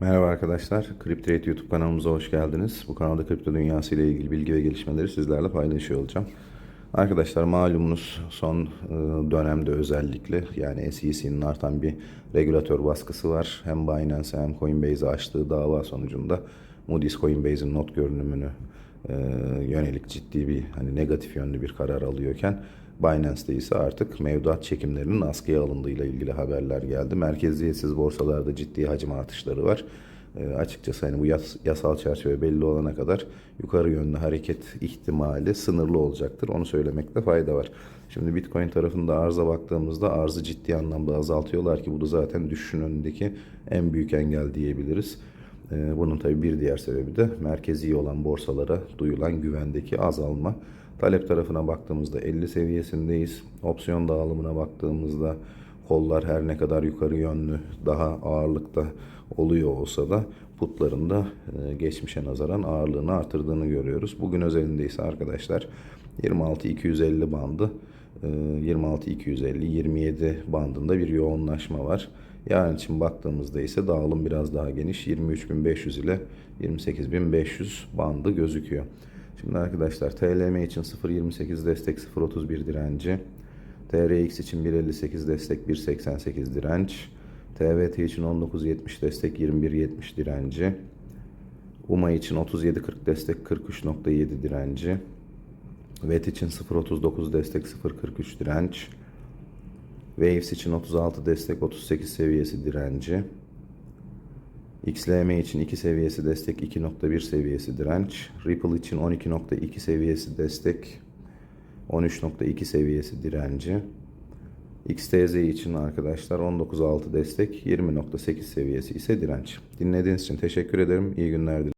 Merhaba arkadaşlar, CrypTrade YouTube kanalımıza hoş geldiniz. Bu kanalda kripto dünyası ile ilgili bilgi ve gelişmeleri sizlerle paylaşıyor olacağım. Arkadaşlar malumunuz son e, dönemde özellikle yani SEC'nin artan bir regülatör baskısı var. Hem Binance hem Coinbase'e açtığı dava sonucunda Moody's Coinbase'in not görünümünü e, yönelik ciddi bir hani negatif yönlü bir karar alıyorken Binance'de ise artık mevduat çekimlerinin askıya alındığıyla ilgili haberler geldi. Merkeziyetsiz borsalarda ciddi hacim artışları var. E, açıkçası hani bu yas- yasal çerçeve belli olana kadar yukarı yönlü hareket ihtimali sınırlı olacaktır. Onu söylemekte fayda var. Şimdi Bitcoin tarafında arıza baktığımızda arzı ciddi anlamda azaltıyorlar ki bu da zaten düşüşün önündeki en büyük engel diyebiliriz. Ee, Bunun tabii bir diğer sebebi de merkezi olan borsalara duyulan güvendeki azalma. Talep tarafına baktığımızda 50 seviyesindeyiz. Opsiyon dağılımına baktığımızda kollar her ne kadar yukarı yönlü daha ağırlıkta oluyor olsa da putların da e, geçmişe nazaran ağırlığını artırdığını görüyoruz. Bugün özelinde ise arkadaşlar 26-250 bandı 26-250-27 bandında bir yoğunlaşma var. Yarın için baktığımızda ise dağılım biraz daha geniş. 23.500 ile 28.500 bandı gözüküyor. Şimdi arkadaşlar TLM için 0.28 destek 0.31 direnci. TRX için 1.58 destek 1.88 direnç. TVT için 19.70 destek 21.70 direnci. UMA için 37.40 destek 43.7 direnci. VET için 0.39 destek 0.43 direnç. Waves için 36 destek 38 seviyesi direnci. XLM için 2 seviyesi destek 2.1 seviyesi direnç. Ripple için 12.2 seviyesi destek 13.2 seviyesi direnci. XTZ için arkadaşlar 19.6 destek 20.8 seviyesi ise direnç. Dinlediğiniz için teşekkür ederim. İyi günler dilerim.